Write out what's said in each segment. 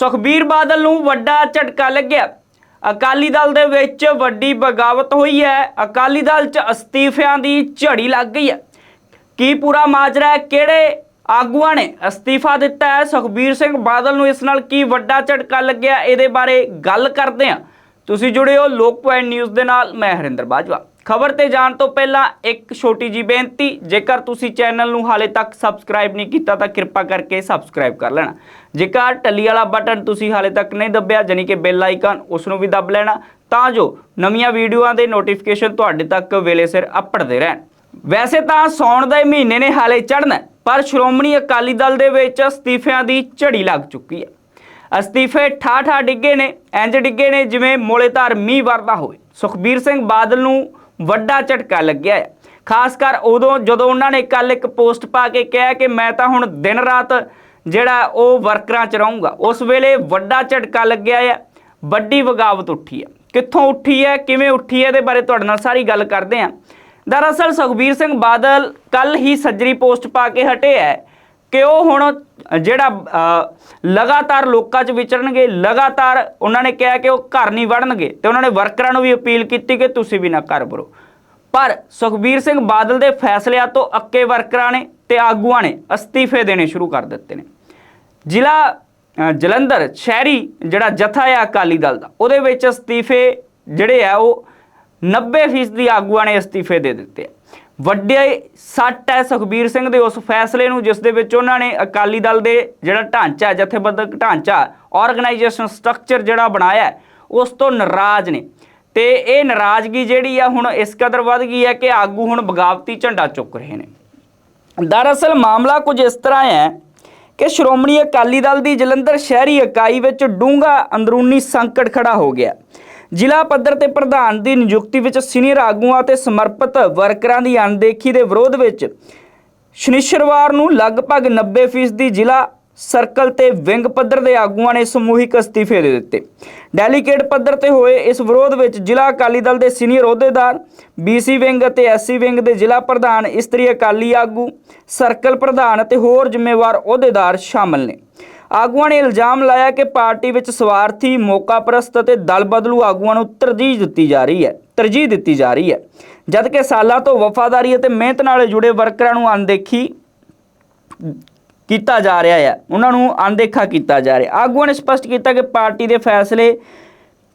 ਸੁਖਬੀਰ ਬਾਦਲ ਨੂੰ ਵੱਡਾ ਝਟਕਾ ਲੱਗਿਆ। ਅਕਾਲੀ ਦਲ ਦੇ ਵਿੱਚ ਵੱਡੀ ਬਗਾਵਤ ਹੋਈ ਹੈ। ਅਕਾਲੀ ਦਲ 'ਚ ਅਸਤੀਫਿਆਂ ਦੀ ਝੜੀ ਲੱਗ ਗਈ ਹੈ। ਕੀ ਪੂਰਾ ਮਾਜਰਾ ਹੈ? ਕਿਹੜੇ ਆਗੂਆਂ ਨੇ ਅਸਤੀਫਾ ਦਿੱਤਾ ਹੈ? ਸੁਖਬੀਰ ਸਿੰਘ ਬਾਦਲ ਨੂੰ ਇਸ ਨਾਲ ਕੀ ਵੱਡਾ ਝਟਕਾ ਲੱਗਿਆ? ਇਹਦੇ ਬਾਰੇ ਗੱਲ ਕਰਦੇ ਹਾਂ। ਤੁਸੀਂ ਜੁੜੇ ਹੋ ਲੋਕ ਪੁਆਇੰਟ ਨਿਊਜ਼ ਦੇ ਨਾਲ। ਮੈਂ ਹਰਿੰਦਰ ਬਾਜਵਾ। ਖਬਰ ਤੇ ਜਾਣ ਤੋਂ ਪਹਿਲਾਂ ਇੱਕ ਛੋਟੀ ਜੀ ਬੇਨਤੀ, ਜੇਕਰ ਤੁਸੀਂ ਚੈਨਲ ਨੂੰ ਹਾਲੇ ਤੱਕ ਸਬਸਕ੍ਰਾਈਬ ਨਹੀਂ ਕੀਤਾ ਤਾਂ ਕਿਰਪਾ ਕਰਕੇ ਸਬਸਕ੍ਰਾਈਬ ਕਰ ਲੈਣਾ। ਜੇਕਰ ਟੱਲੀ ਵਾਲਾ ਬਟਨ ਤੁਸੀਂ ਹਾਲੇ ਤੱਕ ਨਹੀਂ ਦੱਬਿਆ ਜਾਨੀ ਕਿ ਬੈਲ ਆਈਕਨ ਉਸ ਨੂੰ ਵੀ ਦੱਬ ਲੈਣਾ, ਤਾਂ ਜੋ ਨਵੀਆਂ ਵੀਡੀਓਆਂ ਦੇ ਨੋਟੀਫਿਕੇਸ਼ਨ ਤੁਹਾਡੇ ਤੱਕ ਵੇਲੇ ਸਿਰ ਅੱਪੜਦੇ ਰਹਿਣ। ਵੈਸੇ ਤਾਂ ਸੌਣ ਦੇ ਮਹੀਨੇ ਨੇ ਹਾਲੇ ਚੜ੍ਹਨਾ ਪਰ ਸ਼੍ਰੋਮਣੀ ਅਕਾਲੀ ਦਲ ਦੇ ਵਿੱਚ ਅਸਤੀਫਿਆਂ ਦੀ ਝੜੀ ਲੱਗ ਚੁੱਕੀ ਹੈ। ਅਸਤੀਫੇ ਠਾਠਾ ਡਿੱਗੇ ਨੇ, ਇੰਜ ਡਿੱਗੇ ਨੇ ਜਿਵੇਂ ਮੋਲੇਧਾਰ ਮੀਂਹ ਵਰਦਾ ਹੋਵੇ। ਸੁਖਬੀਰ ਸਿੰਘ ਬਾਦਲ ਨੂੰ ਵੱਡਾ ਝਟਕਾ ਲੱਗਿਆ ਹੈ। ਖਾਸ ਕਰ ਉਦੋਂ ਜਦੋਂ ਉਹਨਾਂ ਨੇ ਕੱਲ ਇੱਕ ਪੋਸਟ ਪਾ ਕੇ ਕਿਹਾ ਕਿ ਮੈਂ ਤਾਂ ਹੁਣ ਦਿਨ ਰਾਤ ਜਿਹੜਾ ਉਹ ਵਰਕਰਾਂ 'ਚ ਰਹੂੰਗਾ, ਉਸ ਵੇਲੇ ਵੱਡਾ ਝਟਕਾ ਲੱਗਿਆ ਹੈ। ਵੱਡੀ ਵਗਾਵਤ ਉੱਠੀ ਹੈ। ਕਿੱਥੋਂ ਉੱਠੀ ਹੈ, ਕਿਵੇਂ ਉੱਠੀ ਹੈ, ਇਹਦੇ ਬਾਰੇ ਤੁਹਾਡੇ ਨਾਲ ਸਾਰੀ ਗੱਲ ਕਰਦੇ ਹਾਂ। ਦਰਅਸਲ ਸੁਖਬੀਰ ਸਿੰਘ ਬਾਦਲ ਕੱਲ ਹੀ ਸੱਜਰੀ ਪੋਸਟ ਪਾ ਕੇ ਹਟੇ ਹੈ। ਕਿ ਉਹ ਹੁਣ ਜਿਹੜਾ ਲਗਾਤਾਰ ਲੋਕਾਂ 'ਚ ਵਿਚਰਨਗੇ, ਲਗਾਤਾਰ ਉਹਨਾਂ ਨੇ ਕਿਹਾ ਕਿ ਉਹ ਘਰ ਨਹੀਂ ਵੜਨਗੇ ਤੇ ਉਹਨਾਂ ਨੇ ਵਰਕਰਾਂ ਨੂੰ ਵੀ ਅਪੀਲ ਕੀਤੀ ਕਿ ਤੁਸੀਂ ਵੀ ਨਾ ਘਰ ਵੜੋ ਪਰ ਸੁਖਬੀਰ ਸਿੰਘ ਬਾਦਲ ਦੇ ਫੈਸਲਿਆਂ ਤੋਂ ਅੱਕੇ ਵਰਕਰਾਂ ਨੇ ਤੇ ਆਗੂਆਂ ਨੇ ਅਸਤੀਫੇ ਦੇਣੇ ਸ਼ੁਰੂ ਕਰ ਦਿੱਤੇ ਨੇ। ਜ਼ਿਲ੍ਹਾ ਜਲੰਧਰ ਸ਼ਹਿਰੀ ਜਿਹੜਾ ਜਥਾ ਹੈ ਅਕਾਲੀ ਦਲ ਦਾ, ਉਹਦੇ ਵਿੱਚ ਅਸਤੀਫੇ ਜਿਹੜੇ ਆ ਉਹ 90% ਦੀ ਆਗੂਆਂ ਨੇ ਅਸਤੀਫੇ ਦੇ ਦਿੱਤੇ ਆ। ਵੱਡੇ ਸੱਟ ਹੈ ਸੁਖਬੀਰ ਸਿੰਘ ਦੇ ਉਸ ਫੈਸਲੇ ਨੂੰ, ਜਿਸ ਦੇ ਵਿੱਚ ਉਹਨਾਂ ਨੇ ਅਕਾਲੀ ਦਲ ਦੇ ਜਿਹੜਾ ਢਾਂਚਾ ਜਥੇਬੰਦਕ ਢਾਂਚਾ ਆਰਗੇਨਾਈਜੇਸ਼ਨ ਸਟਰਕਚਰ ਜਿਹੜਾ ਬਣਾਇਆ ਉਸ ਤੋਂ ਨਾਰਾਜ਼ ਨੇ। ਤੇ ਇਹ ਨਾਰਾਜ਼ਗੀ ਜਿਹੜੀ ਆ, ਹੁਣ ਇਸ ਕਦਰ ਵੱਧ ਗਈ ਹੈ ਕਿ ਆਗੂ ਹੁਣ ਬਗਾਵਤੀ ਝੰਡਾ ਚੁੱਕ ਰਹੇ ਨੇ। ਦਰਅਸਲ ਮਾਮਲਾ ਕੁਝ ਇਸ ਤਰ੍ਹਾਂ ਹੈ ਕਿ ਸ਼੍ਰੋਮਣੀ ਅਕਾਲੀ ਦਲ ਦੀ ਜਲੰਧਰ ਸ਼ਹਿਰੀ ਇਕਾਈ ਵਿੱਚ ਡੂੰਘਾ ਅੰਦਰੂਨੀ ਸੰਕਟ ਖੜਾ ਹੋ ਗਿਆ। ਜ਼ਿਲ੍ਹਾ ਪੱਧਰ ਤੇ ਪ੍ਰਧਾਨ ਦੀ ਨਿਯੁਕਤੀ ਵਿੱਚ ਸੀਨੀਅਰ ਆਗੂਆਂ ਤੇ ਸਮਰਪਿਤ ਵਰਕਰਾਂ ਦੀ ਅਣਦੇਖੀ ਦੇ ਵਿਰੋਧ ਵਿੱਚ ਸ਼ਨੀਚਰਵਾਰ ਨੂੰ ਲਗਭਗ 90% ਦੀ ਜ਼ਿਲ੍ਹਾ ਸਰਕਲ ਤੇ ਵਿੰਗ ਪੱਧਰ ਦੇ ਆਗੂਆਂ ਨੇ ਸਮੂਹਿਕ ਅਸਤੀਫੇ ਦੇ ਦਿੱਤੇ। ਡੈਲੀਗੇਟ ਪੱਧਰ ਤੇ ਹੋਏ ਇਸ ਵਿਰੋਧ ਵਿੱਚ ਜ਼ਿਲ੍ਹਾ ਅਕਾਲੀ ਦਲ ਦੇ ਸੀਨੀਅਰ ਅਹੁਦੇਦਾਰ ਬੀਸੀ ਵਿੰਗ ਅਤੇ ਐਸਸੀ ਵਿੰਗ ਦੇ ਜ਼ਿਲ੍ਹਾ ਪ੍ਰਧਾਨ, ਇਸਤਰੀ ਅਕਾਲੀ ਆਗੂ, ਸਰਕਲ ਪ੍ਰਧਾਨ ਅਤੇ ਹੋਰ ਜ਼ਿੰਮੇਵਾਰ ਅਹੁਦੇਦਾਰ ਸ਼ਾਮਲ ਨੇ। ਆਗੂਆਂ ਨੇ ਇਲਜ਼ਾਮ ਲਾਇਆ ਕਿ ਪਾਰਟੀ ਵਿੱਚ ਸਵਾਰਥੀ, ਮੌਕਾਪ੍ਰਸਤ ਅਤੇ ਦਲ ਬਦਲੂ ਆਗੂਆਂ ਨੂੰ ਤਰਜੀਹ ਦਿੱਤੀ ਜਾ ਰਹੀ ਹੈ, ਤਰਜੀਹ ਦਿੱਤੀ ਜਾ ਰਹੀ ਹੈ। ਜਦਕਿ ਸਾਲਾਂ ਤੋਂ ਵਫਾਦਾਰੀ ਅਤੇ ਮਿਹਨਤ ਨਾਲ ਜੁੜੇ ਵਰਕਰਾਂ ਨੂੰ ਅਣਦੇਖੀ ਕੀਤਾ ਜਾ ਰਿਹਾ ਹੈ, ਉਹਨਾਂ ਨੂੰ ਅਣਦੇਖਾ ਕੀਤਾ ਜਾ ਰਿਹਾ ਆਗੂਆਂ ਨੇ ਸਪਸ਼ਟ ਕੀਤਾ ਕਿ ਪਾਰਟੀ ਦੇ ਫੈਸਲੇ,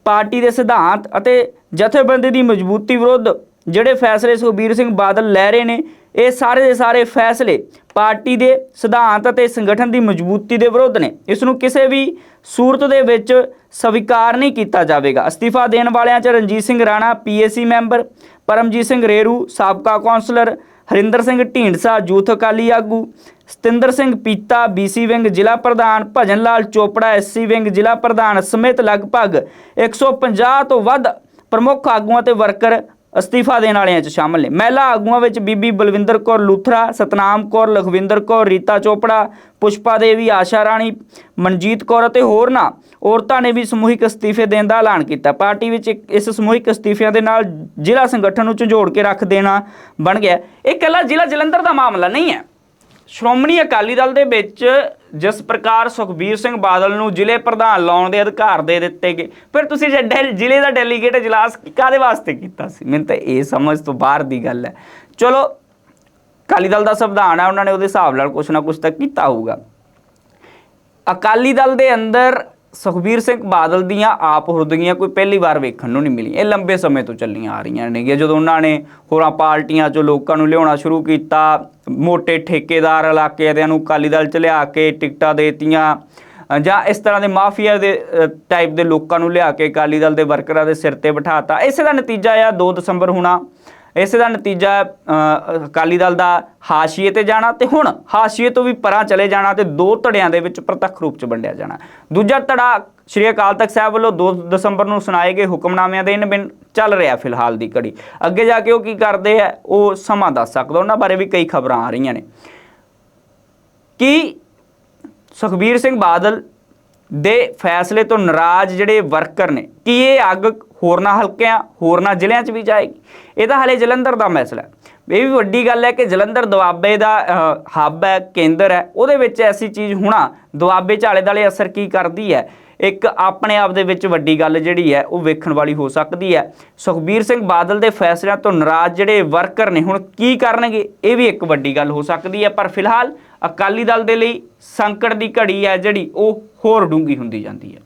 ਪਾਰਟੀ ਦੇ ਸਿਧਾਂਤ ਅਤੇ ਜਥੇਬੰਦੀ ਦੀ ਮਜ਼ਬੂਤੀ ਵਿਰੁੱਧ ਜਿਹੜੇ ਫੈਸਲੇ ਸੁਖਬੀਰ ਸਿੰਘ ਬਾਦਲ ਲੈ ਰਹੇ ਨੇ ਇਹ ਸਾਰੇ ਦੇ ਸਾਰੇ ਫੈਸਲੇ ਪਾਰਟੀ ਦੇ ਸਿਧਾਂਤ ਅਤੇ ਸੰਗਠਨ ਦੀ ਮਜ਼ਬੂਤੀ ਦੇ ਵਿਰੁੱਧ ਨੇ। ਇਸ ਨੂੰ ਕਿਸੇ ਵੀ ਸੂਰਤ ਦੇ ਵਿੱਚ ਸਵੀਕਾਰ ਨਹੀਂ ਕੀਤਾ ਜਾਵੇਗਾ। ਅਸਤੀਫਾ ਦੇਣ ਵਾਲਿਆਂ 'ਚ ਰਣਜੀਤ ਸਿੰਘ ਰਾਣਾ ਪੀਏਸੀ ਮੈਂਬਰ, ਪਰਮਜੀਤ ਸਿੰਘ ਰੇਰੂ, ਸਾਬਕਾ ਕੌਂਸਲਰ, ਹਰਿੰਦਰ ਸਿੰਘ ਢੀਂਡਸਾ ਯੂਥ ਅਕਾਲੀ ਆਗੂ, ਸਤਿੰਦਰ ਸਿੰਘ ਪੀਤਾ ਬੀਸੀ ਵਿੰਗ ਜ਼ਿਲ੍ਹਾ ਪ੍ਰਧਾਨ ਭਜਨ ਲਾਲ ਚੋਪੜਾ ਐਸਸੀ ਵਿੰਗ ਜ਼ਿਲ੍ਹਾ ਪ੍ਰਧਾਨ ਸਮੇਤ ਲਗਭਗ 150 ਤੋਂ ਵੱਧ ਪ੍ਰਮੁੱਖ ਆਗੂਆਂ ਤੇ ਵਰਕਰ ਅਸਤੀਫਾ ਦੇਣ ਵਾਲਿਆਂ 'ਚ ਸ਼ਾਮਲ ਨੇ। ਮਹਿਲਾ ਆਗੂਆਂ ਵਿੱਚ ਬੀਬੀ ਬਲਵਿੰਦਰ ਕੌਰ ਲੂਥਰਾ, ਸਤਨਾਮ ਕੌਰ, ਲਖਵਿੰਦਰ ਕੌਰ, ਰੀਤਾ ਚੋਪੜਾ, ਪੁਸ਼ਪਾ ਦੇਵੀ, ਆਸ਼ਾ ਰਾਣੀ, ਮਨਜੀਤ ਕੌਰ ਅਤੇ ਹੋਰਨਾਂ ਔਰਤਾਂ ਨੇ ਵੀ ਸਮੂਹਿਕ ਅਸਤੀਫੇ ਦੇਣ ਦਾ ਐਲਾਨ ਕੀਤਾ। ਪਾਰਟੀ ਵਿੱਚ ਇੱਕ- ਇਸ ਸਮੂਹਿਕ ਅਸਤੀਫਿਆਂ ਦੇ ਨਾਲ ਜ਼ਿਲ੍ਹਾ ਸੰਗਠਨ ਨੂੰ ਝੰਜੋੜ ਕੇ ਰੱਖ ਦੇਣਾ ਬਣ ਗਿਆ। ਇਹ ਇਕੱਲਾ ਜ਼ਿਲ੍ਹਾ ਜਲੰਧਰ ਦਾ ਮਾਮਲਾ ਨਹੀਂ ਹੈ। ਸ਼੍ਰੋਮਣੀ ਅਕਾਲੀ ਦਲ ਦੇ ਵਿੱਚ ਜਿਸ ਪ੍ਰਕਾਰ ਸੁਖਬੀਰ ਸਿੰਘ ਬਾਦਲ ਨੂੰ ਜ਼ਿਲ੍ਹੇ ਪ੍ਰਧਾਨ ਲਾਉਣ ਦੇ ਅਧਿਕਾਰ ਦੇ ਦਿੱਤੇ ਗਏ, ਫਿਰ ਤੁਸੀਂ ਜੇ ਡੈ- ਜ਼ਿਲ੍ਹੇ ਦਾ ਡੈਲੀਗੇਟ ਇਜਲਾਸ ਕਾਦੇ ਵਾਸਤੇ ਕੀਤਾ ਸੀ? ਮੈਨੂੰ ਤਾਂ ਇਹ ਸਮਝ ਤੋਂ ਬਾਹਰ ਦੀ ਗੱਲ ਹੈ। ਚਲੋ, ਅਕਾਲੀ ਦਲ ਦਾ ਸੰਵਿਧਾਨ ਹੈ, ਉਹਨਾਂ ਨੇ ਉਹਦੇ ਹਿਸਾਬ ਨਾਲ ਕੁਛ ਨਾ ਕੁਛ ਤਾਂ ਕੀਤਾ ਹੋਊਗਾ। ਅਕਾਲੀ ਦਲ ਦੇ ਅੰਦਰ ਸੁਖਬੀਰ ਸਿੰਘ ਬਾਦਲ ਦੀਆਂ ਆਪ ਹੁਰਦਗੀਆਂ ਕੋਈ ਪਹਿਲੀ ਵਾਰ ਵੇਖਣ ਨੂੰ ਨਹੀਂ ਮਿਲੀਆਂ। ਇਹ ਲੰਬੇ ਸਮੇਂ ਤੋਂ ਚੱਲੀਆਂ ਆ ਰਹੀਆਂ ਨੇਗੀਆਂ ਜਦੋਂ ਉਹਨਾਂ ਨੇ ਹੋਰਾਂ ਪਾਰਟੀਆਂ 'ਚੋਂ ਲੋਕਾਂ ਨੂੰ ਲਿਆਉਣਾ ਸ਼ੁਰੂ ਕੀਤਾ ਮੋٹے ਠੇਕੇਦਾਰ ਇਲਾਕੇ ਦਿਆਂ ਨੂੰ ਅਕਾਲੀ ਦਲ 'ਚ ਲਿਆ ਕੇ ਟਿਕਟਾਂ ਦੇਤੀਆਂ ਜਾਂ ਇਸ ਤਰ੍ਹਾਂ ਦੇ ਮਾਫੀਆ ਦੇ ਟਾਈਪ ਦੇ ਲੋਕਾਂ ਨੂੰ ਲਿਆ ਕੇ ਅਕਾਲੀ ਦਲ ਦੇ ਵਰਕਰਾਂ ਦੇ ਸਿਰ ਤੇ ਬਿਠਾਤਾ। ਇਸੇ ਦਾ ਨਤੀਜਾ ਆ 2 ਦਸੰਬਰ ਹੋਣਾ। ਇਸੇ ਦਾ ਨਤੀਜਾ ਅਕਾਲੀ ਦਲ ਦਾ ਹਾਸ਼ੀਏ ਤੇ ਜਾਣਾ ਤੇ ਹੁਣ ਹਾਸ਼ੀਏ ਤੋਂ ਵੀ ਪਰਾਂ ਚਲੇ ਜਾਣਾ ਤੇ ਦੋ ਧੜਿਆਂ ਦੇ ਵਿੱਚ ਪ੍ਰਤੱਖ ਰੂਪ ਚ ਵੰਡਿਆ ਜਾਣਾ। ਦੂਜਾ ਧੜਾ ਸ਼੍ਰੀ ਅਕਾਲ ਤਖਤ ਸਾਹਿਬ ਵੱਲੋਂ 2 ਦਸੰਬਰ ਨੂੰ ਸੁਣਾਏ ਗਏ ਹੁਕਮਨਾਮਿਆਂ ਦੇ ਇਨ ਬਿਨ ਚੱਲ ਰਿਹਾ ਫਿਲਹਾਲ ਦੀ ਘੜੀ। ਅੱਗੇ ਜਾ ਕੇ ਉਹ ਕੀ ਕਰਦੇ ਆ, ਉਹ ਸਮਾਂ ਦੱਸ ਸਕਦਾ, ਉਹਨਾਂ ਬਾਰੇ ਵੀ ਕਈ ਖਬਰਾਂ ਆ ਰਹੀਆਂ ਨੇ। ਕਿ ਸੁਖਬੀਰ ਸਿੰਘ ਬਾਦਲ ਦੇ ਫੈਸਲੇ ਤੋਂ ਨਾਰਾਜ਼ ਜਿਹੜੇ ਵਰਕਰ ਨੇ, ਕੀ ਇਹ ਅੱਗ ਹੋਰਨਾਂ ਹਲਕਿਆਂ ਹੋਰਨਾਂ ਜ਼ਿਲ੍ਹਿਆਂ 'ਚ ਵੀ ਜਾਏਗੀ? ਇਹ ਤਾਂ ਹਲੇ ਜਲੰਧਰ ਦਾ ਮਸਲਾ ਹੈ। ਇਹ ਵੀ ਵੱਡੀ ਗੱਲ ਹੈ ਕਿ ਜਲੰਧਰ ਦੁਆਬੇ ਦਾ ਹੱਬ ਹੈ, ਕੇਂਦਰ ਹੈ, ਉਹਦੇ ਵਿੱਚ ਐਸੀ ਚੀਜ਼ ਹੋਣਾ ਦੁਆਬੇ 'ਚ ਆਲੇ ਦਾਲੇ ਅਸਰ ਕੀ ਕਰਦੀ ਹੈ? ਇੱਕ ਆਪਣੇ ਆਪ ਦੇ ਵਿੱਚ ਵੱਡੀ ਗੱਲ ਜਿਹੜੀ ਹੈ, ਉਹ ਵੇਖਣ ਵਾਲੀ ਹੋ ਸਕਦੀ ਹੈ। ਸੁਖਬੀਰ ਸਿੰਘ ਬਾਦਲ ਦੇ ਫੈਸਲਿਆਂ ਤੋਂ ਨਾਰਾਜ਼ ਜਿਹੜੇ ਵਰਕਰ ਨੇ, ਹੁਣ ਕੀ ਕਰਨਗੇ? ਇਹ ਵੀ ਇੱਕ ਵੱਡੀ ਗੱਲ ਹੋ ਸਕਦੀ ਹੈ, ਪਰ ਫਿਲਹਾਲ ਅਕਾਲੀ ਦਲ ਦੇ ਲਈ ਸੰਕਟ ਦੀ ਘੜੀ ਹੈ ਜਿਹੜੀ, ਉਹ ਹੋਰ ਡੂੰਗੀ ਹੁੰਦੀ ਜਾਂਦੀ ਹੈ।